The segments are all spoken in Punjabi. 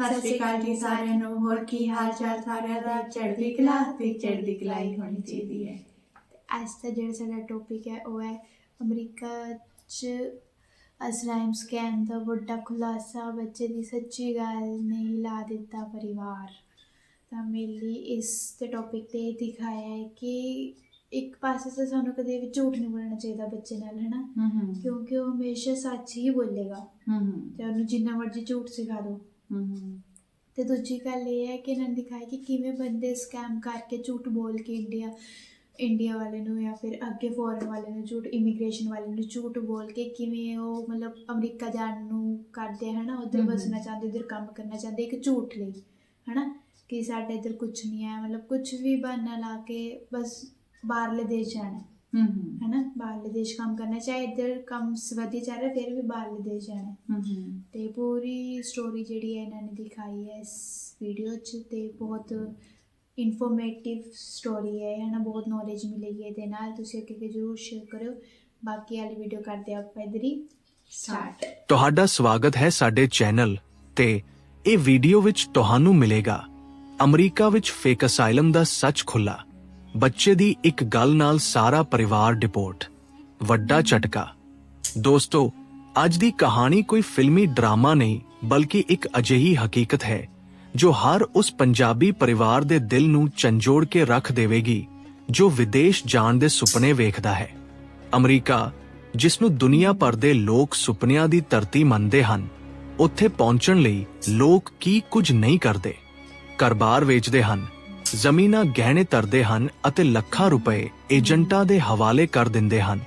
ਸਤਿ ਸ਼੍ਰੀ ਅਕਾਲ ਜੀ ਸਾਰਿਆਂ ਨੂੰ। ਹੋਰ ਕੀ ਹਾਲ ਚਾਲ ਸਾਰਿਆਂ ਦਾ? ਚੜ੍ਹਦੀ ਕਲਾ ਤੇ ਚੜ੍ਹਦੀ ਕਲਾਈ ਹੋਣੀ ਚਾਹੀਦੀ ਹੈ। ਅੱਜ ਦਾ ਜਿਹੜਾ ਸਾਡਾ ਟੌਪਿਕ ਹੈ ਉਹ ਹੈ ਅਮਰੀਕਾ 'ਚ ਅਸਲਾਮ ਸਕੈਮ ਦਾ ਵੱਡਾ ਖੁਲਾਸਾ। ਬੱਚੇ ਦੀ ਸੱਚੀ ਗੱਲ ਨੇ ਹਿਲਾ ਦਿੱਤਾ ਪਰਿਵਾਰ। ਤਾਂ ਮੇਰੇ ਲਈ ਇਸ ਦੇ ਟੌਪਿਕ ਤੇ ਦਿਖਾਇਆ ਹੈ ਕਿ ਇੱਕ ਪਾਸੇ ਤਾਂ ਸਾਨੂੰ ਕਦੇ ਵੀ ਝੂਠ ਨਹੀਂ ਬੋਲਣਾ ਚਾਹੀਦਾ ਬੱਚੇ ਨਾਲ ਹੈ ਨਾ ਹੂੰ ਹੂੰ। ਕਿਉਂਕਿ ਉਹ ਹਮੇਸ਼ਾ ਸੱਚ ਹੀ ਬੋਲੇਗਾ। ਤੇ ਉਹਨੂੰ ਜਿੰਨਾ ਮਰਜ਼ੀ ਝੂਠ ਸਿਖਾ ਦਿਓ। ਹੂੰ ਤੇ ਦੂਜੀ ਗੱਲ ਇਹ ਹੈ ਕਿ ਇਹਨਾਂ ਨੇ ਦਿਖਾਇਆ ਕਿ ਕਿਵੇਂ ਬੰਦੇ ਸਕੈਮ ਕਰਕੇ ਝੂਠ ਬੋਲ ਕੇ ਇੰਡੀਆ ਇੰਡੀਆ ਵਾਲੇ ਨੂੰ ਜਾਂ ਫਿਰ ਅੱਗੇ ਫੋਰਨ ਵਾਲੇ ਨੂੰ ਝੂਠ ਇਮੀਗ੍ਰੇਸ਼ਨ ਵਾਲੇ ਨੂੰ ਝੂਠ ਬੋਲ ਕੇ ਕਿਵੇਂ ਉਹ ਮਤਲਬ ਅਮਰੀਕਾ ਜਾਣ ਨੂੰ ਕਰਦੇ ਹਨਾ? ਉਧਰ। ਵਸਣਾ ਚਾਹੁੰਦੇ ਉਧਰ ਕੰਮ ਕਰਨਾ ਚਾਹੁੰਦੇ ਇੱਕ ਝੂਠ ਲਈ ਹਨਾ? ਕਿ ਸਾਡੇ ਇੱਧਰ ਕੁਝ ਨਹੀਂ ਹੈ ਮਤਲਬ ਕੁਝ ਵੀ ਬਹਾਨਾ ਲਾ ਕੇ ਬਸ ਬਾਹਰਲੇ ਦੇਸ਼ ਜਾਣਾ। ਹੈ, ਹੂੰ। ਹੂੰ ਹਨਾ ਬਾਹਰਲੇ ਦੇਸ਼ ਕੰਮ ਕਰਨਾ ਚਾਹੇ ਇੱਧਰ ਕੰਮ ਸਵਦੀ ਚੱਲ ਰਿਹਾ ਫਿਰ ਵੀ ਬਾਹਰਲੇ ਦੇਸ਼ ਜਾਣਾ ਹੈ। ਹੂੰ ਹੂੰ। ਤੇ ਪੂਰੀ ਸਟੋਰੀ ਜਿਹੜੀ ਹੈ ਇਹਨਾਂ ਨੇ ਦਿਖਾਈ ਹੈ ਇਸ ਵੀਡੀਓ 'ਚ ਤੇ ਬਹੁਤ ਇਨਫੋਰਮੇਟਿਵ ਸਟੋਰੀ ਹੈ ਹਨਾ ਬਹੁਤ ਨੌਲੇਜ ਮਿਲੇਗੀ ਇਹਦੇ ਨਾਲ ਤੁਸੀਂ ਅੱਗੇ ਅੱਗੇ ਜ਼ਰੂਰ ਸ਼ੇਅਰ ਕਰਿਓ। ਬਾਕੀ ਵਾਲੀ ਵੀਡੀਓ ਕਰਦੇ ਆਪਾਂ ਇੱਧਰ ਹੀ ਸਟਾਰਟ ਤੁਹਾਡਾ ਸਵਾਗਤ ਹੈ ਸਾਡੇ ਚੈਨਲ ਤੇ ਇਹ ਵੀਡੀਓ ਵਿੱਚ ਤੁਹਾਨੂੰ ਮਿਲੇਗਾ। ਅਮਰੀਕਾ ਵਿੱਚ ਫੇਕ ਅਸਾਈਲਮ ਦਾ ਸੱਚ ਖੁੱਲਾ ਬੱਚੇ ਦੀ ਇੱਕ ਗੱਲ ਨਾਲ ਸਾਰਾ ਪਰਿਵਾਰ ਡਿਪੋਰਟ। ਵੱਡਾ ਝਟਕਾ। ਦੋਸਤੋ, ਅੱਜ ਦੀ ਕਹਾਣੀ ਕੋਈ ਫਿਲਮੀ ਡਰਾਮਾ ਨਹੀਂ, ਬਲਕਿ ਇੱਕ ਅਜਿਹੀ ਹਕੀਕਤ ਹੈ, ਜੋ ਹਰ ਉਸ ਪੰਜਾਬੀ ਪਰਿਵਾਰ ਦੇ ਦਿਲ ਨੂੰ ਚੰਜੋੜ ਕੇ ਰੱਖ ਦੇਵੇਗੀ, ਜੋ ਵਿਦੇਸ਼ ਜਾਣ ਦੇ ਸੁਪਨੇ ਵੇਖਦਾ ਹੈ। ਅਮਰੀਕਾ, ਜਿਸ ਨੂੰ ਦੁਨੀਆ ਭਰ ਦੇ ਲੋਕ ਸੁਪਨਿਆਂ ਦੀ ਧਰਤੀ ਮੰਨਦੇ ਹਨ, ਉੱਥੇ ਪਹੁੰਚਣ ਲਈ ਲੋਕ ਕੀ ਕੁਝ ਨਹੀਂ ਕਰਦੇ। ਘਰ-ਬਾਰ ਵੇਚਦੇ ਹਨ। ਜ਼ਮੀਨਾਂ ਗਹਿਣੇ ਧਰਦੇ ਹਨ ਅਤੇ ਲੱਖਾਂ ਰੁਪਏ ਏਜੰਟਾਂ ਦੇ ਹਵਾਲੇ ਕਰ ਦਿੰਦੇ ਹਨ,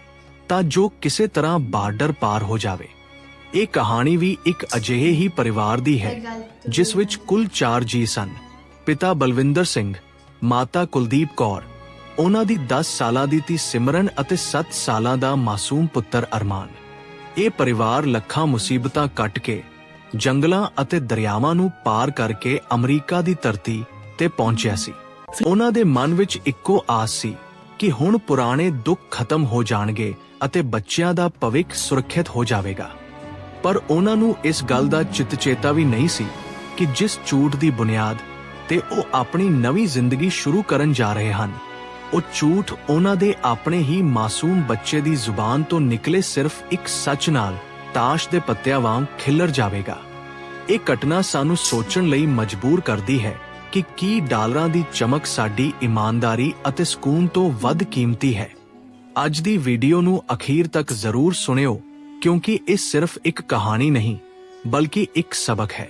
ਤਾਂ ਜੋ ਕਿਸੇ ਤਰ੍ਹਾਂ ਬਾਰਡਰ ਪਾਰ ਹੋ ਜਾਵੇ। ਇਹ ਕਹਾਣੀ ਵੀ ਇੱਕ ਅਜਿਹੇ ਹੀ ਪਰਿਵਾਰ ਦੀ ਹੈ, ਜਿਸ ਵਿੱਚ ਕੁੱਲ 4 ਜੀ ਸਨ। ਪਿਤਾ ਬਲਵਿੰਦਰ ਸਿੰਘ, ਮਾਤਾ ਕੁਲਦੀਪ ਕੌਰ, ਉਹਨਾਂ ਦੀ 10 ਸਾਲਾਂ ਦੀ ਧੀ ਸਿਮਰਨ ਅਤੇ 7 ਸਾਲਾਂ ਦਾ ਮਾਸੂਮ ਪੁੱਤਰ ਅਰਮਾਨ। ਇਹ ਪਰਿਵਾਰ ਲੱਖਾਂ ਮੁਸੀਬਤਾਂ ਕੱਟ ਕੇ, ਜੰਗਲਾਂ ਅਤੇ ਦਰਿਆਵਾਂ ਨੂੰ ਪਾਰ ਕਰਕੇ ਅਮਰੀਕਾ ਦੀ ਧਰਤੀ ਤੇ ਪਹੁੰਚਿਆ ਸੀ। ਉਹਨਾਂ ਦੇ ਮਨ ਵਿੱਚ ਇੱਕੋ ਆਸ ਸੀ ਕਿ ਹੁਣ ਪੁਰਾਣੇ ਦੁੱਖ ਖਤਮ ਹੋ ਜਾਣਗੇ ਅਤੇ ਬੱਚਿਆਂ ਦਾ ਭਵਿੱਖ ਸੁਰੱਖਿਅਤ ਹੋ ਜਾਵੇਗਾ। ਪਰ ਉਹਨਾਂ ਨੂੰ ਇਸ ਗੱਲ ਦਾ ਚਿਤ ਚੇਤਾ ਵੀ ਨਹੀਂ ਸੀ ਕਿ ਜਿਸ ਝੂਠ ਦੀ ਬੁਨਿਆਦ ਤੇ ਉਹ ਆਪਣੀ ਨਵੀਂ ਜ਼ਿੰਦਗੀ ਸ਼ੁਰੂ ਕਰਨ ਜਾ ਰਹੇ ਹਨ, ਉਹ ਝੂਠ ਉਹਨਾਂ ਦੇ ਆਪਣੇ ਹੀ ਮਾਸੂਮ ਬੱਚੇ ਦੀ ਜ਼ੁਬਾਨ ਤੋਂ ਨਿਕਲੇ ਸਿਰਫ ਇੱਕ ਸੱਚ ਨਾਲ ਤਾਸ਼ ਦੇ ਪੱਤਿਆਂ ਵਾਂਗ ਖਿਲਰ ਜਾਵੇਗਾ। ਇਹ ਘਟਨਾ ਸਾਨੂੰ ਸੋਚਣ ਲਈ ਮਜਬੂਰ ਕਰਦੀ ਹੈ ਕਿ ਕੀ ਡਾਲਰਾਂ ਦੀ ਚਮਕ ਸਾਡੀ ਇਮਾਨਦਾਰੀ ਅਤੇ ਸਕੂਨ ਤੋਂ ਵੱਧ ਕੀਮਤੀ ਹੈ। ਅੱਜ ਦੀ ਵੀਡੀਓ ਨੂੰ ਅਖੀਰ ਤੱਕ ਜ਼ਰੂਰ ਸੁਣਿਓ, ਕਿਉਂਕਿ ਇਹ ਸਿਰਫ ਇੱਕ ਕਹਾਣੀ ਨਹੀਂ, ਬਲਕਿ ਇੱਕ ਸਬਕ ਹੈ।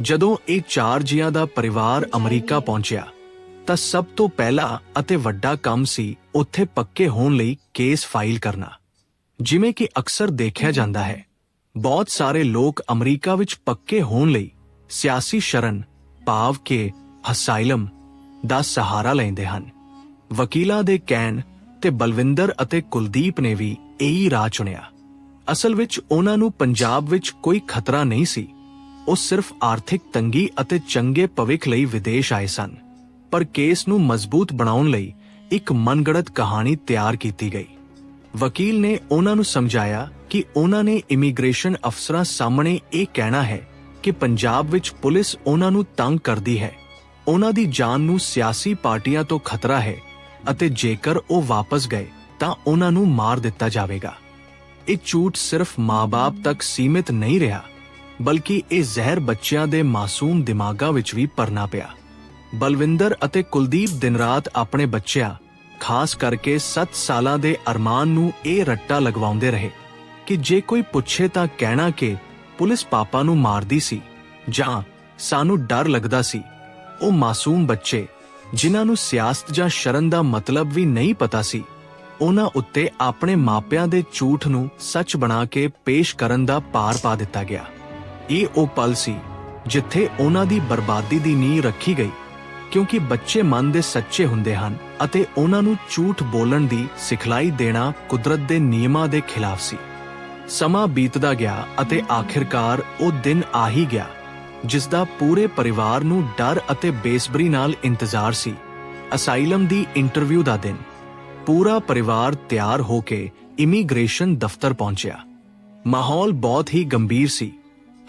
ਜਦੋਂ ਇਹ ਚਾਰ ਜੀਆਂ ਦਾ ਪਰਿਵਾਰ ਅਮਰੀਕਾ ਪਹੁੰਚਿਆ, ਤਾਂ ਸਭ ਤੋਂ ਪਹਿਲਾ ਅਤੇ ਵੱਡਾ ਕੰਮ ਸੀ ਉੱਥੇ ਪੱਕੇ ਹੋਣ ਲਈ ਕੇਸ ਫਾਈਲ ਕਰਨਾ। ਜਿਵੇਂ ਕਿ ਅਕਸਰ ਦੇਖਿਆ ਜਾਂਦਾ ਹੈ, ਬਹੁਤ ਸਾਰੇ ਲੋਕ ਅਮਰੀਕਾ ਵਿੱਚ ਪੱਕੇ ਹੋਣ ਲਈ ਸਿਆਸੀ ਸ਼ਰਨ, ਭਾਵ ਕਿ ਹਸਾਈਲਮ ਦਾ ਸਹਾਰਾ ਲੈਂਦੇ ਹਨ। ਵਕੀਲਾਂ ਦੇ ਕਹਿਣ ਤੇ ਬਲਵਿੰਦਰ ਅਤੇ ਕੁਲਦੀਪ ਨੇ ਵੀ ਇਹੀ ਰਾਹ ਚੁਣਿਆ। ਅਸਲ ਵਿੱਚ ਉਹਨਾਂ ਨੂੰ ਪੰਜਾਬ ਵਿੱਚ ਕੋਈ ਖਤਰਾ ਨਹੀਂ ਸੀ। ਉਹ ਸਿਰਫ ਆਰਥਿਕ ਤੰਗੀ ਅਤੇ ਚੰਗੇ ਭਵਿੱਖ ਲਈ ਵਿਦੇਸ਼ ਆਏ ਸਨ। ਪਰ ਕੇਸ ਨੂੰ ਮਜ਼ਬੂਤ ਬਣਾਉਣ ਲਈ ਇੱਕ ਮਨਗੜਤ ਕਹਾਣੀ ਤਿਆਰ ਕੀਤੀ ਗਈ। ਵਕੀਲ ਨੇ ਉਹਨਾਂ ਨੂੰ ਸਮਝਾਇਆ ਕਿ ਉਹਨਾਂ ਨੇ ਇਮੀਗ੍ਰੇਸ਼ਨ ਅਫਸਰਾਂ ਸਾਹਮਣੇ ਇਹ ਕਹਿਣਾ ਹੈ ਕਿ ਪੰਜਾਬ ਵਿੱਚ ਪੁਲਿਸ ਉਹਨਾਂ ਨੂੰ ਤੰਗ ਕਰਦੀ ਹੈ। ਉਹਨਾਂ ਦੀ ਜਾਨ ਨੂੰ ਸਿਆਸੀ ਪਾਰਟੀਆਂ ਤੋਂ ਖਤਰਾ ਹੈ ਅਤੇ ਜੇਕਰ ਉਹ ਵਾਪਸ ਗਏ, ਤਾਂ ਉਹਨਾਂ ਨੂੰ ਮਾਰ ਦਿੱਤਾ ਜਾਵੇਗਾ। ਇਹ ਝੂਠ ਸਿਰਫ ਮਾਪੇ ਤੱਕ ਸੀਮਿਤ ਨਹੀਂ ਰਿਹਾ, ਬਲਕਿ ਇਹ ਜ਼ਹਿਰ ਬੱਚਿਆਂ ਦੇ ਮਾਸੂਮ ਦਿਮਾਗਾਂ ਵਿੱਚ ਵੀ ਪਰਨਾ ਪਿਆ। ਬਲਵਿੰਦਰ ਅਤੇ ਕੁਲਦੀਪ ਦਿਨ-ਰਾਤ ਆਪਣੇ ਬੱਚਿਆਂ, ਖਾਸ ਕਰਕੇ 7 ਸਾਲਾਂ ਦੇ ਅਰਮਾਨ ਨੂੰ ਇਹ ਰੱਟਾ ਲਗਵਾਉਂਦੇ ਰਹੇ ਕਿ ਜੇ ਕੋਈ ਪੁੱਛੇ ਤਾਂ ਕਹਿਣਾ ਕਿ ਪੁਲਿਸ ਪਾਪਾ ਨੂੰ ਮਾਰਦੀ ਸੀ ਜਾਂ ਸਾਨੂੰ ਡਰ ਲੱਗਦਾ ਸੀ ਉਹ ਮਾਸੂਮ ਬੱਚੇ, ਜਿਨ੍ਹਾਂ ਨੂੰ ਸਿਆਸਤ ਜਾਂ ਸ਼ਰਨ ਦਾ ਮਤਲਬ ਵੀ ਨਹੀਂ ਪਤਾ ਸੀ, ਉਹਨਾਂ ਉੱਤੇ ਆਪਣੇ ਮਾਪਿਆਂ ਦੇ ਝੂਠ ਨੂੰ ਸੱਚ ਬਣਾ ਕੇ ਪੇਸ਼ ਕਰਨ ਦਾ ਪਾਰ ਪਾ ਦਿੱਤਾ ਗਿਆ। ਇਹ ਉਹ ਪਲ ਸੀ ਜਿੱਥੇ ਉਹਨਾਂ ਦੀ ਬਰਬਾਦੀ ਦੀ ਨੀਂਹ ਰੱਖੀ ਗਈ, ਕਿਉਂਕਿ ਬੱਚੇ ਮਨ ਦੇ ਸੱਚੇ ਹੁੰਦੇ ਹਨ ਅਤੇ ਉਹਨਾਂ ਨੂੰ ਝੂਠ ਬੋਲਣ ਦੀ ਸਿਖਲਾਈ ਦੇਣਾ ਕੁਦਰਤ ਦੇ ਨਿਯਮਾਂ ਦੇ ਖਿਲਾਫ ਸੀ। ਸਮਾਂ ਬੀਤਦਾ ਗਿਆ ਅਤੇ ਆਖਿਰਕਾਰ ਉਹ ਦਿਨ ਆ ਹੀ ਗਿਆ। ਜਿਸ ਦਾ ਪੂਰੇ ਪਰਿਵਾਰ ਨੂੰ ਡਰ ਅਤੇ ਬੇਸਬਰੀ ਨਾਲ ਇੰਤਜ਼ਾਰ ਸੀ। ਅਸਾਈਲਮ ਦੀ ਇੰਟਰਵਿਊ ਦਾ ਦਿਨ। ਪੂਰਾ ਪਰਿਵਾਰ ਤਿਆਰ ਹੋ ਕੇ ਇਮੀਗ੍ਰੇਸ਼ਨ ਦਫ਼ਤਰ ਪਹੁੰਚਿਆ। ਮਾਹੌਲ ਬਹੁਤ ਹੀ ਗੰਭੀਰ ਸੀ।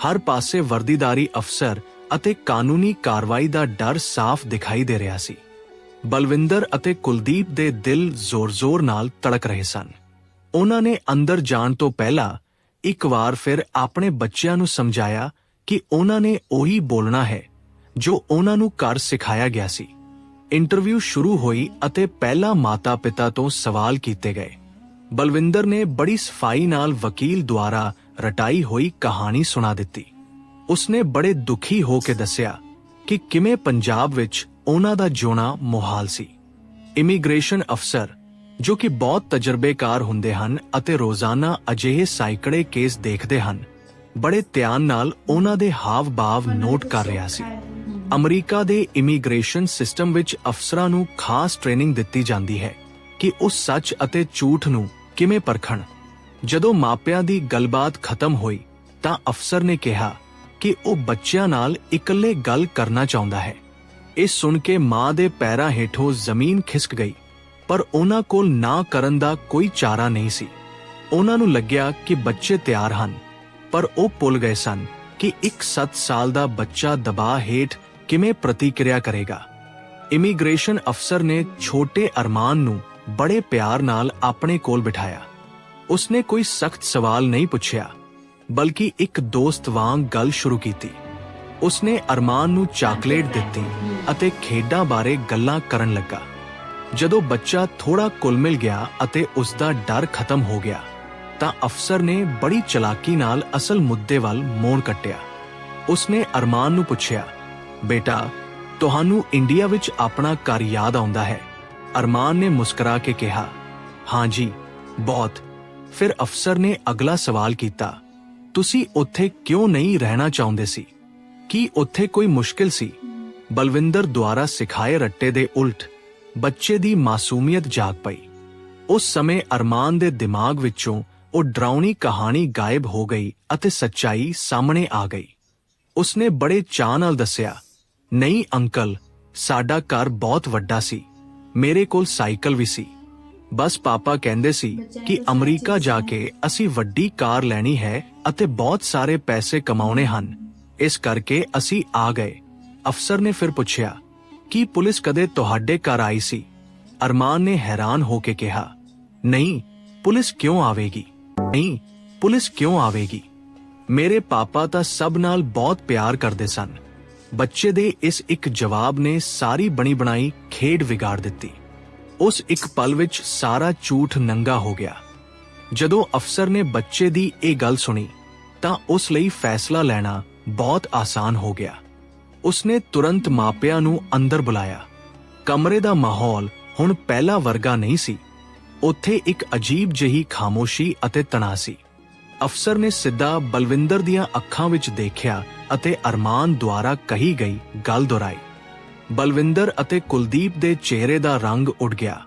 ਹਰ ਪਾਸੇ ਵਰਦੀਦਾਰੀ ਅਫਸਰ ਅਤੇ ਕਾਨੂੰਨੀ ਕਾਰਵਾਈ ਦਾ ਡਰ ਸਾਫ਼ ਦਿਖਾਈ ਦੇ ਰਿਹਾ ਸੀ। ਬਲਵਿੰਦਰ ਅਤੇ ਕੁਲਦੀਪ ਦੇ ਦਿਲ ਜ਼ੋਰ-ਜ਼ੋਰ ਨਾਲ ਧੜਕ ਰਹੇ ਸਨ। ਉਹਨਾਂ ਨੇ ਅੰਦਰ ਜਾਣ ਤੋਂ ਪਹਿਲਾਂ ਇੱਕ ਵਾਰ ਫਿਰ ਆਪਣੇ ਬੱਚਿਆਂ ਨੂੰ ਸਮਝਾਇਆ ਕਿ ਉਹਨਾਂ ਨੇ ਉਹੀ ਬੋਲਣਾ ਹੈ, ਜੋ ਉਹਨਾਂ ਨੂੰ ਘਰ ਸਿਖਾਇਆ ਗਿਆ ਸੀ। ਇੰਟਰਵਿਊ ਸ਼ੁਰੂ ਹੋਈ ਅਤੇ ਪਹਿਲਾ ਮਾਤਾ-ਪਿਤਾ ਤੋਂ ਸਵਾਲ ਕੀਤੇ ਗਏ। ਬਲਵਿੰਦਰ ਨੇ ਬੜੀ ਸਫ਼ਾਈ ਨਾਲ ਵਕੀਲ ਦੁਆਰਾ ਰਟਾਈ ਹੋਈ ਕਹਾਣੀ ਸੁਣਾ ਦਿੱਤੀ। ਉਸਨੇ ਬੜੇ ਦੁਖੀ ਹੋ ਕੇ ਦੱਸਿਆ ਕਿ ਕਿਵੇਂ ਪੰਜਾਬ ਵਿੱਚ ਉਹਨਾਂ ਦਾ ਜੋਣਾ ਮੁਹਾਲ ਸੀ। ਇਮੀਗ੍ਰੇਸ਼ਨ ਅਫਸਰ, ਜੋ ਕਿ ਬਹੁਤ ਤਜਰਬੇਕਾਰ ਹੁੰਦੇ ਹਨ ਅਤੇ ਰੋਜ਼ਾਨਾ ਅਜਿਹੇ ਸਾਈਕੜੇ ਕੇਸ ਦੇਖਦੇ ਹਨ ਬੜੇ ਧਿਆਨ ਨਾਲ ਉਹਨਾਂ ਦੇ ਹਾਵ-ਭਾਵ ਨੋਟ ਕਰ ਰਿਹਾ ਸੀ। ਅਮਰੀਕਾ ਦੇ ਇਮੀਗ੍ਰੇਸ਼ਨ ਸਿਸਟਮ ਵਿੱਚ ਅਫਸਰਾਂ ਨੂੰ ਖਾਸ ਟ੍ਰੇਨਿੰਗ ਦਿੱਤੀ ਜਾਂਦੀ ਹੈ ਕਿ ਉਹ ਸੱਚ ਅਤੇ ਝੂਠ ਨੂੰ ਕਿਵੇਂ ਪਰਖਣ। ਜਦੋਂ ਮਾਪਿਆਂ ਦੀ ਗੱਲਬਾਤ ਖਤਮ ਹੋਈ, ਤਾਂ ਅਫਸਰ ਨੇ ਕਿਹਾ ਕਿ ਉਹ ਬੱਚਿਆਂ ਨਾਲ ਇਕੱਲੇ ਗੱਲ ਕਰਨਾ ਚਾਹੁੰਦਾ ਹੈ। ਇਹ ਸੁਣ ਕੇ ਮਾਂ ਦੇ ਪੈਰਾਂ ਹੇਠੋਂ ਜ਼ਮੀਨ ਖਿਸਕ ਗਈ, ਪਰ ਉਹਨਾਂ ਕੋਲ ਨਾ ਕਰਨ ਦਾ ਕੋਈ ਚਾਰਾ ਨਹੀਂ ਸੀ। ਉਹਨਾਂ ਨੂੰ ਲੱਗਿਆ ਕਿ ਬੱਚੇ ਤਿਆਰ ਹਨ। ਪਰ ਉਹ ਭੁੱਲ ਗਏ ਸਨ ਕਿ ਇੱਕ 7 ਸਾਲ ਦਾ ਬੱਚਾ ਦਬਾਅ ਹੇਠ ਕਿਵੇਂ ਪ੍ਰਤੀਕਿਰਿਆ ਕਰੇਗਾ। ਇਮੀਗ੍ਰੇਸ਼ਨ ਅਫਸਰ ਨੇ ਛੋਟੇ ਅਰਮਾਨ ਨੂੰ ਬੜੇ ਪਿਆਰ ਨਾਲ ਆਪਣੇ ਕੋਲ ਬਿਠਾਇਆ। ਉਸਨੇ ਕੋਈ ਸਖਤ ਸਵਾਲ ਨਹੀਂ ਪੁੱਛਿਆ, ਬਲਕਿ ਇੱਕ ਦੋਸਤ ਵਾਂਗ ਗੱਲ ਸ਼ੁਰੂ ਕੀਤੀ। ਉਸਨੇ ਅਰਮਾਨ ਨੂੰ ਚਾਕਲੇਟ ਦਿੱਤੀ ਅਤੇ ਖੇਡਾਂ ਬਾਰੇ ਗੱਲਾਂ ਕਰਨ ਲੱਗਾ। ਜਦੋਂ ਬੱਚਾ ਥੋੜਾ ਕੁਲਮਿਲ ਗਿਆ ਅਤੇ ਉਸ ਦਾ ਡਰ ਖਤਮ ਹੋ ਗਿਆ ਤਾਂ ਅਫਸਰ ਨੇ ਬੜੀ ਚਲਾਕੀ ਨਾਲ ਅਸਲ ਮੁੱਦੇ ਵੱਲ ਮੋੜ ਕੱਟਿਆ। ਉਸਨੇ ਅਰਮਾਨ ਨੂੰ ਪੁੱਛਿਆ, ਬੇਟਾ, ਤੁਹਾਨੂੰ ਇੰਡੀਆ ਵਿੱਚ ਆਪਣਾ ਘਰ ਯਾਦ ਆਉਂਦਾ ਹੈ? ਅਰਮਾਨ ਨੇ ਮੁਸਕਰਾ ਕੇ ਕਿਹਾ, ਹਾਂ ਜੀ, ਬਹੁਤ। ਫਿਰ ਅਫਸਰ ਨੇ ਅਗਲਾ ਸਵਾਲ ਕੀਤਾ, ਤੁਸੀਂ ਉੱਥੇ ਕਿਉਂ ਨਹੀਂ ਰਹਿਣਾ ਚਾਹੁੰਦੇ ਸੀ? ਕੀ ਉੱਥੇ ਕੋਈ ਮੁਸ਼ਕਿਲ ਸੀ? ਬਲਵਿੰਦਰ ਦੁਆਰਾ ਸਿਖਾਏ ਰੱਟੇ ਦੇ ਉਲਟ ਬੱਚੇ ਦੀ ਮਾਸੂਮੀਅਤ ਜਾਗ ਪਈ। ਉਸ ਸਮੇਂ ਅਰਮਾਨ ਦੇ ਦਿਮਾਗ ਵਿੱਚੋਂ ਉਹ ਡਰਾਉਣੀ ਕਹਾਣੀ ਗਾਇਬ ਹੋ ਗਈ ਅਤੇ ਸੱਚਾਈ ਸਾਹਮਣੇ ਆ ਗਈ। ਉਸਨੇ ਬੜੇ ਚਾਅ ਨਾਲ ਦੱਸਿਆ, ਨਹੀਂ ਅੰਕਲ, ਸਾਡਾ ਘਰ ਬਹੁਤ ਵੱਡਾ ਸੀ। ਮੇਰੇ ਕੋਲ ਸਾਈਕਲ ਵੀ ਸੀ। ਬਸ ਪਾਪਾ ਕਹਿੰਦੇ ਸੀ ਕਿ ਅਮਰੀਕਾ ਜਾ ਕੇ ਅਸੀਂ ਵੱਡੀ ਕਾਰ ਲੈਣੀ ਹੈ ਅਤੇ ਬਹੁਤ ਸਾਰੇ ਪੈਸੇ ਕਮਾਉਣੇ ਹਨ। ਇਸ ਕਰਕੇ ਅਸੀਂ ਆ ਗਏ। ਅਫਸਰ ਨੇ ਫਿਰ ਪੁੱਛਿਆ, ਕੀ ਪੁਲਿਸ ਕਦੇ ਤੁਹਾਡੇ ਘਰ ਆਈ ਸੀ? ਅਰਮਾਨ ਨੇ ਹੈਰਾਨ ਹੋ ਕੇ ਕਿਹਾ, ਨਹੀਂ, ਪੁਲਿਸ ਕਿਉਂ ਆਵੇਗੀ? ਨਹੀਂ, ਪੁਲਿਸ ਕਿਉਂ ਆਵੇਗੀ? ਮੇਰੇ ਪਾਪਾ ਤਾਂ ਸਭ ਨਾਲ ਬਹੁਤ ਪਿਆਰ ਕਰਦੇ ਸਨ। ਬੱਚੇ ਦੇ ਇਸ ਇੱਕ ਜਵਾਬ ਨੇ ਸਾਰੀ ਬਣੀ ਬਣਾਈ ਖੇਡ ਵਿਗਾੜ ਦਿੱਤੀ। ਉਸ ਇੱਕ ਪਲ ਵਿੱਚ ਸਾਰਾ ਝੂਠ ਨੰਗਾ ਹੋ ਗਿਆ। ਜਦੋਂ ਅਫਸਰ ਨੇ ਬੱਚੇ ਦੀ ਇਹ ਗੱਲ ਸੁਣੀ, ਤਾਂ ਉਸ ਲਈ ਫੈਸਲਾ ਲੈਣਾ ਬਹੁਤ ਆਸਾਨ ਹੋ ਗਿਆ। ਉਸਨੇ ਤੁਰੰਤ ਮਾਪਿਆਂ ਨੂੰ ਅੰਦਰ ਬੁਲਾਇਆ। ਕਮਰੇ ਦਾ ਮਾਹੌਲ ਹੁਣ ਪਹਿਲਾ ਵਰਗਾ ਨਹੀਂ ਸੀ। ਉੱਥੇ ਇੱਕ ਅਜੀਬ ਜਿਹੀ ਖਾਮੋਸ਼ੀ ਅਤੇ ਤਣਾਅ ਸੀ। ਅਫਸਰ ਨੇ ਸਿੱਧਾ ਬਲਵਿੰਦਰ ਦੀਆਂ ਅੱਖਾਂ ਵਿੱਚ ਦੇਖਿਆ ਅਤੇ ਅਰਮਾਨ ਦੁਆਰਾ ਕਹੀ ਗਈ ਗੱਲ ਦੁਹਰਾਈ। ਬਲਵਿੰਦਰ ਅਤੇ ਕੁਲਦੀਪ ਦੇ ਚਿਹਰੇ ਦਾ ਰੰਗ ਉੱਡ ਗਿਆ।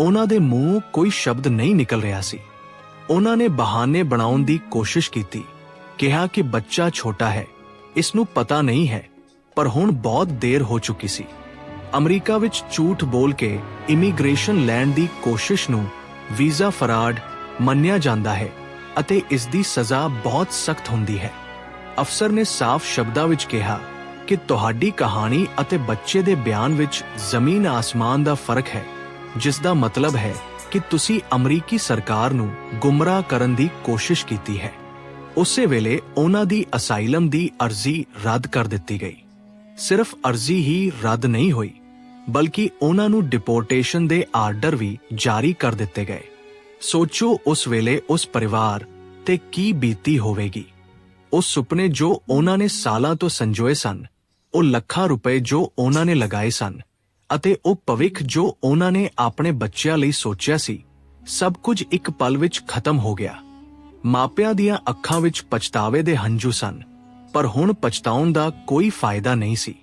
ਉਹਨਾਂ ਦੇ ਮੂੰਹ ਕੋਈ ਸ਼ਬਦ ਨਹੀਂ ਨਿਕਲ ਰਿਹਾ ਸੀ। ਉਹਨਾਂ ਨੇ ਬਹਾਨੇ ਬਣਾਉਣ ਦੀ ਕੋਸ਼ਿਸ਼ ਕੀਤੀ। ਕਿਹਾ ਕਿ ਬੱਚਾ ਛੋਟਾ ਹੈ। ਇਸ ਨੂੰ ਪਤਾ ਨਹੀਂ ਹੈ, ਪਰ ਹੁਣ ਬਹੁਤ ਦੇਰ ਹੋ ਚੁੱਕੀ ਸੀ। ਅਮਰੀਕਾ ਵਿੱਚ ਝੂਠ ਬੋਲ ਕੇ ਇਮੀਗ੍ਰੇਸ਼ਨ ਲੈਣ ਦੀ ਕੋਸ਼ਿਸ਼ ਨੂੰ ਵੀਜ਼ਾ ਫਰਾਡ ਮੰਨਿਆ ਜਾਂਦਾ ਹੈ ਅਤੇ ਇਸ ਦੀ ਸਜ਼ਾ ਬਹੁਤ ਸਖਤ ਹੁੰਦੀ ਹੈ। ਅਫਸਰ ਨੇ ਸਾਫ਼ ਸ਼ਬਦਾਂ ਵਿੱਚ ਕਿਹਾ ਕਿ ਤੁਹਾਡੀ ਕਹਾਣੀ ਅਤੇ ਬੱਚੇ ਦੇ ਬਿਆਨ ਵਿੱਚ ਜ਼ਮੀਨ ਆਸਮਾਨ ਦਾ ਫ਼ਰਕ ਹੈ, ਜਿਸ ਦਾ ਮਤਲਬ ਹੈ ਕਿ ਤੁਸੀਂ ਅਮਰੀਕੀ ਸਰਕਾਰ ਨੂੰ ਗੁੰਮਰਾਹ ਕਰਨ ਦੀ ਕੋਸ਼ਿਸ਼ ਕੀਤੀ ਹੈ। ਉਸੇ ਵੇਲੇ ਉਹਨਾਂ ਦੀ ਅਸਾਈਲਮ ਦੀ ਅਰਜ਼ੀ ਰੱਦ ਕਰ ਦਿੱਤੀ ਗਈ। ਸਿਰਫ ਅਰਜ਼ੀ ਹੀ ਰੱਦ ਨਹੀਂ ਹੋਈ। ਬਲਕਿ ਉਹਨਾਂ ਨੂੰ ਡਿਪੋਰਟੇਸ਼ਨ ਦੇ ਆਰਡਰ ਵੀ ਜਾਰੀ ਕਰ ਦਿੱਤੇ ਗਏ। ਸੋਚੋ ਉਸ ਵੇਲੇ ਉਸ ਪਰਿਵਾਰ ਤੇ ਕੀ ਬੀਤੀ ਹੋਵੇਗੀ। ਉਹ ਸੁਪਨੇ ਜੋ ਉਹਨਾਂ ਨੇ ਸਾਲਾਂ ਤੋਂ ਸੰਜੋਏ ਸਨ, ਉਹ ਲੱਖਾਂ ਰੁਪਏ ਜੋ ਉਹਨਾਂ ਨੇ ਲਗਾਏ ਸਨ, ਅਤੇ ਉਹ ਭਵਿੱਖ ਜੋ ਉਹਨਾਂ ਨੇ ਆਪਣੇ ਬੱਚਿਆਂ ਲਈ ਸੋਚਿਆ ਸੀ, ਸਭ ਕੁਝ ਇੱਕ ਪਲ ਵਿੱਚ ਖਤਮ ਹੋ ਗਿਆ। ਮਾਪਿਆਂ ਦੀਆਂ ਅੱਖਾਂ ਵਿੱਚ ਪਛਤਾਵੇ ਦੇ ਹੰਝੂ ਸਨ, ਪਰ ਹੁਣ ਪਛਤਾਉਣ ਦਾ ਕੋਈ ਫਾਇਦਾ ਨਹੀਂ ਸੀ।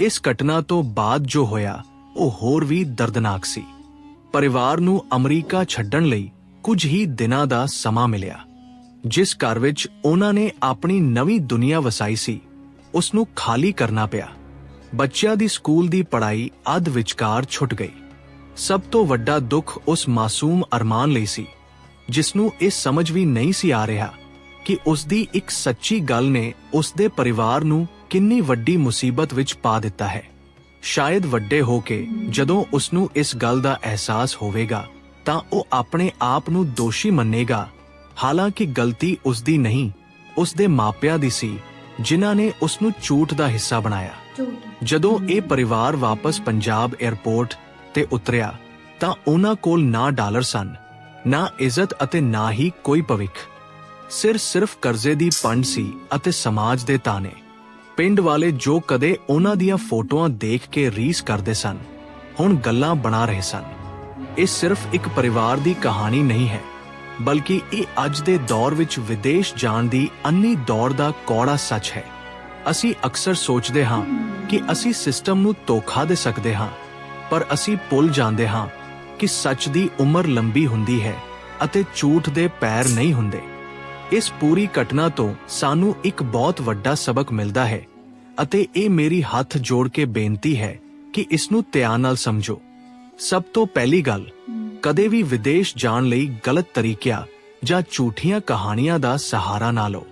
ਇਸ ਘਟਨਾ ਤੋਂ ਬਾਅਦ ਜੋ ਹੋਇਆ, ਉਹ ਹੋਰ ਵੀ ਦਰਦਨਾਕ ਸੀ। ਪਰਿਵਾਰ ਨੂੰ ਅਮਰੀਕਾ ਛੱਡਣ ਲਈ ਕੁਝ ਹੀ ਦਿਨਾਂ ਦਾ ਸਮਾਂ ਮਿਲਿਆ, ਜਿਸ ਘਰ ਵਿੱਚ ਉਹਨਾਂ ਨੇ ਆਪਣੀ ਨਵੀਂ ਦੁਨੀਆ ਵਸਾਈ ਸੀ। ਉਸ ਨੂੰ ਖਾਲੀ ਕਰਨਾ ਪਿਆ। ਬੱਚਿਆਂ ਦੀ ਸਕੂਲ ਦੀ ਪੜ੍ਹਾਈ ਅੱਧ ਵਿਚਕਾਰ ਛੁੱਟ ਗਈ। ਸਭ ਤੋਂ ਵੱਡਾ ਦੁੱਖ ਉਸ ਮਾਸੂਮ ਅਰਮਾਨ ਲਈ ਸੀ ਜਿਸ ਨੂੰ ਇਹ ਸਮਝ ਵੀ ਨਹੀਂ ਸੀ ਆ ਰਿਹਾ ਕਿ ਉਸ ਦੀ ਇੱਕ ਸੱਚੀ ਗੱਲ ਨੇ ਉਸ ਦੇ ਪਰਿਵਾਰ ਨੂੰ ਕਿੰਨੀ ਵੱਡੀ ਮੁਸੀਬਤ ਵਿੱਚ ਪਾ ਦਿੱਤਾ ਹੈ। ਸ਼ਾਇਦ ਵੱਡੇ ਹੋ ਕੇ ਜਦੋਂ ਉਸ ਨੂੰ ਇਸ ਗੱਲ ਦਾ ਅਹਿਸਾਸ ਹੋਵੇਗਾ, ਤਾਂ ਉਹ ਆਪਣੇ ਆਪ ਨੂੰ ਦੋਸ਼ੀ ਮੰਨੇਗਾ। ਹਾਲਾਂਕਿ ਗਲਤੀ ਉਸ ਦੀ ਨਹੀਂ ਉਸ ਦੇ ਮਾਪਿਆਂ ਦੀ ਸੀ, ਜਿਨ੍ਹਾਂ ਨੇ ਉਸ ਨੂੰ ਝੂਠ ਦਾ ਹਿੱਸਾ ਬਣਾਇਆ। ਜਦੋਂ ਇਹ ਪਰਿਵਾਰ ਵਾਪਸ ਪੰਜਾਬ 에ਅਰਪੋਰਟ ਤੇ ਉਤਰਿਆ, ਤਾਂ ਉਹਨਾਂ ਕੋਲ ਨਾ ਡਾਲਰ ਸਨ, ਨਾ ਇੱਜ਼ਤ ਅਤੇ ਨਾ ਹੀ ਕੋਈ ਭਵਿੱਖ। ਸਿਰ ਸਿਰਫ ਕਰਜ਼ੇ ਦੀ ਪੰਡ ਸੀ ਅਤੇ ਸਮਾਜ ਦੇ ਤਾਨੇ। ਪਿੰਡ ਵਾਲੇ ਜੋ ਕਦੇ ਉਹਨਾਂ ਦੀਆਂ ਫੋਟੋਆਂ ਦੇਖ ਕੇ ਰੀਸ ਕਰਦੇ ਸਨ, ਹੁਣ ਗੱਲਾਂ ਬਣਾ ਰਹੇ ਸਨ। ਇਹ ਸਿਰਫ ਇੱਕ ਪਰਿਵਾਰ ਦੀ ਕਹਾਣੀ ਨਹੀਂ ਹੈ, ਬਲਕਿ ਇਹ ਅੱਜ ਦੇ ਦੌਰ ਵਿੱਚ ਵਿਦੇਸ਼ ਜਾਣ ਦੀ ਅੰਨੀ ਦੌੜ ਦਾ ਕੌੜਾ ਸੱਚ ਹੈ। ਅਸੀਂ ਅਕਸਰ ਸੋਚਦੇ ਹਾਂ ਕਿ ਅਸੀਂ ਸਿਸਟਮ ਨੂੰ ਧੋਖਾ ਦੇ ਸਕਦੇ ਹਾਂ, ਪਰ ਅਸੀਂ ਭੁੱਲ ਜਾਂਦੇ ਹਾਂ ਕਿ ਸੱਚ ਦੀ ਉਮਰ ਲੰਬੀ ਹੁੰਦੀ ਹੈ ਅਤੇ ਝੂਠ ਦੇ ਪੈਰ ਨਹੀਂ ਹੁੰਦੇ। ਇਸ ਪੂਰੀ ਘਟਨਾ ਤੋਂ ਸਾਨੂੰ ਇੱਕ ਬਹੁਤ ਵੱਡਾ ਸਬਕ ਮਿਲਦਾ ਹੈ ਅਤੇ ਇਹ ਮੇਰੀ ਹੱਥ ਜੋੜ ਕੇ ਬੇਨਤੀ ਹੈ ਕਿ ਇਸ ਨੂੰ ਧਿਆਨ ਨਾਲ ਸਮਝੋ। ਸਭ ਤੋਂ ਪਹਿਲੀ ਗੱਲ, ਕਦੇ ਵੀ ਵਿਦੇਸ਼ ਜਾਣ ਲਈ ਗਲਤ ਤਰੀਕਿਆਂ ਜਾਂ ਝੂਠੀਆਂ ਕਹਾਣੀਆਂ ਦਾ ਸਹਾਰਾ ਨਾ ਲਓ।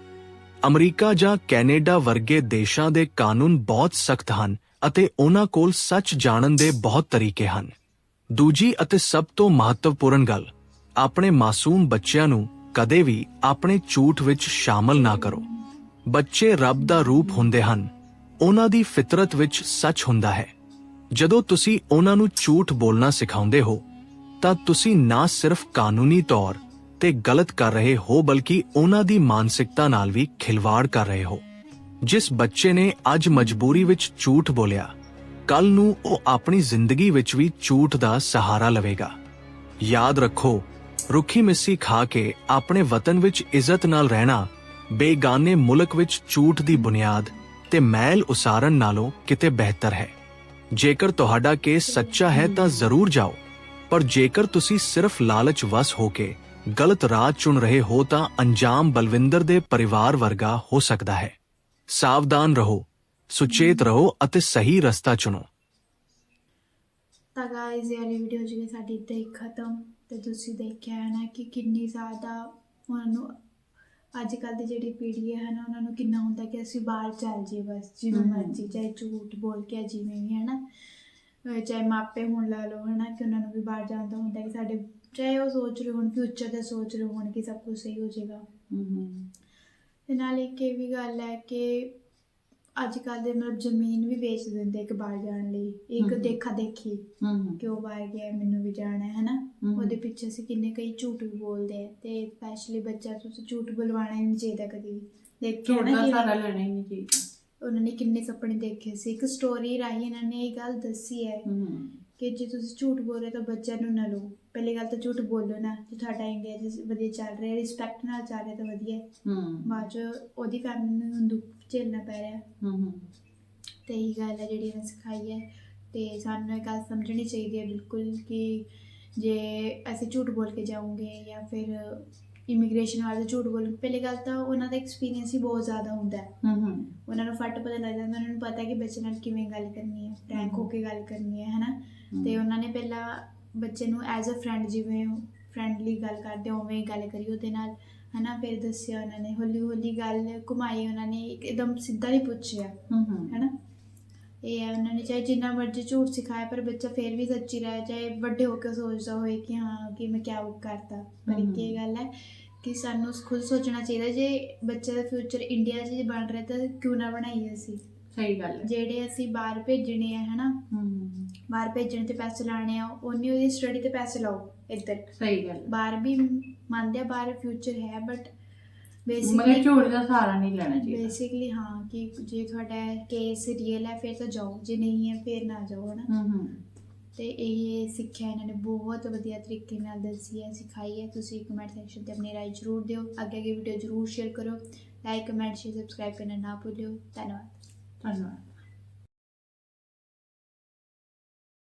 ਅਮਰੀਕਾ ਜਾਂ ਕੈਨੇਡਾ ਵਰਗੇ ਦੇਸ਼ਾਂ ਦੇ ਕਾਨੂੰਨ ਬਹੁਤ ਸਖਤ ਹਨ ਅਤੇ ਉਹਨਾਂ ਕੋਲ ਸੱਚ ਜਾਣਨ ਦੇ ਬਹੁਤ ਤਰੀਕੇ ਹਨ। ਦੂਜੀ ਅਤੇ ਸਭ ਤੋਂ ਮਹੱਤਵਪੂਰਨ ਗੱਲ, ਆਪਣੇ ਮਾਸੂਮ ਬੱਚਿਆਂ ਨੂੰ ਕਦੇ ਵੀ ਆਪਣੇ ਝੂਠ ਵਿੱਚ ਸ਼ਾਮਲ ਨਾ ਕਰੋ। ਬੱਚੇ ਰੱਬ ਦਾ ਰੂਪ ਹੁੰਦੇ ਹਨ। ਉਹਨਾਂ ਦੀ ਫਿਤਰਤ ਵਿੱਚ ਸੱਚ ਹੁੰਦਾ ਹੈ। ਜਦੋਂ ਤੁਸੀਂ ਉਹਨਾਂ ਨੂੰ ਝੂਠ ਬੋਲਣਾ ਸਿਖਾਉਂਦੇ ਹੋ, ਤਾਂ ਤੁਸੀਂ ਨਾ ਸਿਰਫ ਕਾਨੂੰਨੀ ਤੌਰ ਤੇ ਗਲਤ ਕਰ ਰਹੇ ਹੋ, ਬਲਕਿ ਉਹਨਾਂ ਦੀ ਮਾਨਸਿਕਤਾ ਨਾਲ ਵੀ ਖਿਲਵਾੜ ਕਰ ਰਹੇ ਹੋ। ਜਿਸ ਬੱਚੇ ਨੇ ਅੱਜ ਮਜਬੂਰੀ ਵਿੱਚ ਝੂਠ ਬੋਲਿਆ ਕੱਲ ਨੂੰ ਉਹ ਆਪਣੀ ਜ਼ਿੰਦਗੀ ਵਿੱਚ ਵੀ ਝੂਠ ਦਾ ਸਹਾਰਾ ਲਵੇਗਾ। ਯਾਦ ਰੱਖੋ ਰੁੱਖੀ ਮਿੱਸੀ ਖਾ ਕੇ ਆਪਣੇ ਵਤਨ ਵਿੱਚ ਇੱਜ਼ਤ ਨਾਲ ਰਹਿਣਾ ਬੇਗਾਨੇ ਮੁਲਕ ਵਿੱਚ ਝੂਠ ਦੀ ਬੁਨਿਆਦ ਤੇ ਮੈਲ ਉਸਾਰਨ ਨਾਲੋਂ ਕਿਤੇ ਬਿਹਤਰ ਹੈ। ਜੇਕਰ ਤੁਹਾਡਾ ਕੇਸ ਸੱਚਾ ਹੈ ਤਾਂ ਜ਼ਰੂਰ ਜਾਓ, ਪਰ ਜੇਕਰ ਤੁਸੀਂ ਸਿਰਫ ਲਾਲਚ ਵਸ ਹੋ ਕੇ ਗਲਤ ਰਾਹ ਚੁਣ ਰਹੇ ਹੋ ਤਾਂ ਅੰਜਾਮ ਬਲਵਿੰਦਰ ਦੇ ਪਰਿਵਾਰ ਵਰਗਾ ਹੋ ਸਕਦਾ ਹੈ। ਸਾਵਧਾਨ ਰਹੋ, ਸੁਚੇਤ ਰਹੋ ਅਤੇ ਸਹੀ ਰਸਤਾ ਚੁਣੋ। ਤਾਂ ਗਾਇਜ਼ ਇਹ ਵਾਲੀ ਵੀਡੀਓ ਜਿਹੜੀ ਸਾਡੀ ਇੱਥੇ ਖਤਮ। ਤੇ ਤੁਸੀਂ ਦੇਖਿਆ ਹੈ ਨਾ ਕਿ ਕਿੰਨੀ ਜ਼ਿਆਦਾ ਉਹਨਾਂ ਨੂੰ ਅੱਜ ਕੱਲ ਦੀ ਜਿਹੜੀ ਪੀੜ੍ਹੀ ਹੈ ਨਾ ਉਹਨਾਂ ਨੂੰ ਕਿੰਨਾ ਹੁੰਦਾ ਕਿ ਅਸੀਂ ਬਾਹਰ ਚੱਲ ਜੀ ਬਸ ਜਿਵੇਂ। ਮਰਜ਼ੀ ਚਾਹੇ ਝੂਠ ਬੋਲ ਕੇ ਜਿਵੇਂ ਵੀ ਹੈ ਨਾ ਚਾਹੇ ਮਾਪੇ ਹੁਣ ਲਾ ਲਓ ਹੈ ਨਾ ਕਿ ਉਹਨਾਂ ਨੂੰ ਵੀ ਬਾਹਰ ਜਾਣ ਦਾ ਹੁੰਦਾ ਕਿ ਸਾਡੇ ਚਾਹੇ ਉਹ ਸੋਚ ਰਹੇ ਹੋਣ ਫਿਊਚਰ ਦਾ ਸੋਚ ਰਹੇ ਹੋਣ ਕਿ ਸਭ ਕੁਝ ਸਹੀ ਹੋ ਜਾਏਗਾ। ਤੇ ਨਾਲ ਇੱਕ ਇਹ ਵੀ ਗੱਲ ਹੈ ਕਿ ਅੱਜ ਕੱਲ ਦੇ ਮਤਲਬ ਜ਼ਮੀਨ ਵੀ ਵੇਚ ਦਿੰਦੇ ਇੱਕ ਬਾਹਰ ਜਾਣ ਲਈ ਇੱਕ ਹਮ। ਦੇਖਾ ਦੇਖੀ ਕਿ ਉਹ ਬਾਹਰ ਗਿਆ ਮੈਨੂੰ ਵੀ ਜਾਣਾ ਹੈ ਹਨਾ? ਉਹਦੇ ਪਿੱਛੇ ਅਸੀਂ ਕਿੰਨੇ ਕਈ ਝੂਠ ਵੀ ਬੋਲਦੇ ਆ ਤੇ ਸਪੈਸ਼ਲੀ ਬੱਚਾ ਤੁਸੀਂ ਝੂਠ ਬੁਲਵਾਉਣਾ ਹੀ ਨਹੀਂ ਚਾਹੀਦਾ ਕਦੀ। ਵੀ ਦੇਖਿਆ ਝੂਠ ਨਾ ਦਾ ਕਿ ਸਹਾਰਾ ਲੈਣਾ ਹੀ ਨਹੀਂ ਚਾਹੀਦਾ। ਉਹਨਾਂ ਨੇ ਕਿੰਨੇ ਸੁਪਨੇ ਦੇਖੇ ਸੀ। ਇੱਕ ਸਟੋਰੀ ਰਾਹੀਂ ਇਹਨਾਂ ਨੇ ਇਹ ਗੱਲ ਦੱਸੀ ਹੈ ਹਮ ਕਿ ਜੇ ਤੁਸੀਂ ਝੂਠ ਬੋਲ ਰਹੇ ਤਾਂ ਬੱਚਿਆਂ ਨੂੰ ਨਾ ਲਓ। ਪਹਿਲੀ ਗੱਲ ਤਾਂ ਝੂਠ ਬੋਲੋ ਨਾ ਜੇ ਤੁਹਾਡਾ ਇੰਡੀਆ 'ਚ ਵਧੀਆ ਚੱਲ ਰਿਹਾ ਰਿਸਪੈਕਟ ਨਾਲ ਚੱਲ ਰਿਹਾ ਤਾਂ ਵਧੀਆ ਹੈ। ਬਾਅਦ 'ਚ ਉਹਦੀ ਫੈਮਿਲੀ ਨੂੰ ਦੁੱਖ ਝੇਲਣਾ ਪੈ ਰਿਹਾ। ਹਮ ਤੇ ਇਹੀ ਗੱਲ ਹੈ ਜਿਹੜੀ ਮੈਂ ਸਿਖਾਈ ਹੈ। ਤੇ ਸਾਨੂੰ ਇਹ ਗੱਲ ਸਮਝਣੀ ਚਾਹੀਦੀ ਹੈ ਬਿਲਕੁਲ ਕਿ ਜੇ ਅਸੀਂ ਝੂਠ ਬੋਲ ਕੇ ਜਾਵਾਂਗੇ ਜਾਂ ਫਿਰ ਇਮੀਗ੍ਰੇਸ਼ਨ ਵਾਲੇ ਝੂਠ ਬੋਲ ਪਹਿਲੀ ਗੱਲ ਤਾਂ ਉਹਨਾਂ ਦਾ ਐਕਸਪੀਰੀਅੰਸ ਹੀ ਬਹੁਤ ਜ਼ਿਆਦਾ ਹੁੰਦਾ ਹੈ। ਹਮ ਉਹਨਾਂ ਨੂੰ ਫੱਟ ਪਤਾ ਲੱਗ ਜਾਂਦਾ ਉਹਨਾਂ ਨੂੰ ਪਤਾ ਹੈ ਕਿ ਬੱਚੇ ਨਾਲ ਕਿਵੇਂ ਗੱਲ ਕਰਨੀ ਹੈ ਫਰੈਂਕ ਹੋ ਕੇ ਗੱਲ ਕਰਨੀ ਹੈ ਹਨਾ? ਤੇ ਉਹਨਾਂ ਨੇ ਪਹਿਲਾਂ ਬੱਚੇ ਨੂੰ ਐਜ਼ ਅ ਫਰੈਂਡ ਜਿਵੇਂ ਫਰੈਂਡਲੀ ਗੱਲ ਕਰਦੇ ਉਵੇਂ ਹੀ ਗੱਲ ਕਰੀ ਉਹਦੇ ਨਾਲ ਹਨਾ ਫਿਰ ਦੱਸਿਆ ਉਹਨਾਂ ਨੇ ਹੌਲੀ ਹੌਲੀ ਗੱਲ ਘੁਮਾਈ ਉਹਨਾਂ ਨੇ ਇੱਕਦਮ ਸਿੱਧਾ ਨਹੀਂ ਪੁੱਛਿਆ ਹੈਨਾ। ਇਹ ਹੈ ਉਹਨਾਂ ਨੇ ਚਾਹੇ ਜਿੰਨਾ ਮਰਜ਼ੀ ਝੂਠ ਸਿਖਾਇਆ ਪਰ ਬੱਚਾ ਫੇਰ ਵੀ ਸੱਚੀ ਰਹੇ ਚਾਹੇ ਵੱਡੇ ਹੋ ਕੇ ਸੋਚਦਾ ਹੋਏ ਕਿ ਹਾਂ ਕਿ ਮੈਂ ਕਿਆ ਕਰਤਾ। ਪਰ ਇੱਕ ਇਹ ਗੱਲ ਹੈ ਕਿ ਸਾਨੂੰ ਖੁਦ ਸੋਚਣਾ ਚਾਹੀਦਾ ਜੇ ਬੱਚੇ ਦਾ ਫਿਊਚਰ ਇੰਡੀਆ 'ਚ ਜੇ ਬਣ ਰਿਹਾ ਤਾਂ ਕਿਉਂ ਨਾ ਬਣਾਈਏ ਅਸੀਂ? ਸਹੀ ਗੱਲ ਹੈ। ਜਿਹੜੇ ਅਸੀਂ ਬਾਹਰ ਭੇਜਣੇ ਆ ਹਨਾ। ਬਾਹਰ ਭੇਜਣ ਤੇ ਪੈਸੇ ਲਾਣੇ ਆ ਉਹਨੀ ਉਹਦੀ ਸਟੱਡੀ ਤੇ ਪੈਸੇ ਲਾਓ ਇੱਧਰ। ਸਹੀ ਗੱਲ ਹੈ ਬਾਹਰ ਵੀ ਮੰਨਦੇ ਆ ਬਾਹਰ ਫਿਊਚਰ ਹੈ ਬਟ ਮਗਰ ਬੇਸਿਕਲੀ ਝੂਠ ਦਾ ਸਹਾਰਾ ਨਹੀਂ ਲੈਣਾ ਚਾਹੀਦਾ। ਬੇਸਿਕਲੀ ਹਾਂ ਕਿ ਜੇ ਤੁਹਾਡਾ ਕੇਸ ਰੀਅਲ ਹੈ ਫਿਰ ਤਾਂ ਜਾਓ ਜੇ ਨਹੀਂ ਹੈ ਫਿਰ ਨਾ ਜਾਓ ਹਨਾ। ਹਮ ਹਮ ਤੇ ਇਹ ਸਿੱਖਿਆ ਇਹਨਾਂ ਨੇ ਬਹੁਤ ਵਧੀਆ ਤਰੀਕੇ ਨਾਲ ਦੱਸੀ ਹੈ ਸਿਖਾਈ ਹੈ ਤੁਸੀਂ ਕਮੈਂਟ ਸੈਕਸ਼ਨ ਤੇ ਆਪਣੀ ਰਾਏ ਜ਼ਰੂਰ ਦਿਓ ਅੱਗੇ ਅੱਗੇ ਵੀਡੀਓ ਜ਼ਰੂਰ ਸ਼ੇਅਰ ਕਰੋ ਲਾਈਕ ਕਮੈਂਟ ਸ਼ੇਅਰ ਸਬਸਕ੍ਰਾਈਬ ਕਰਨਾ ਨਾ ਭੁੱਲਿਓ। ਧੰਨਵਾਦ। ਧੰਨਵਾਦ।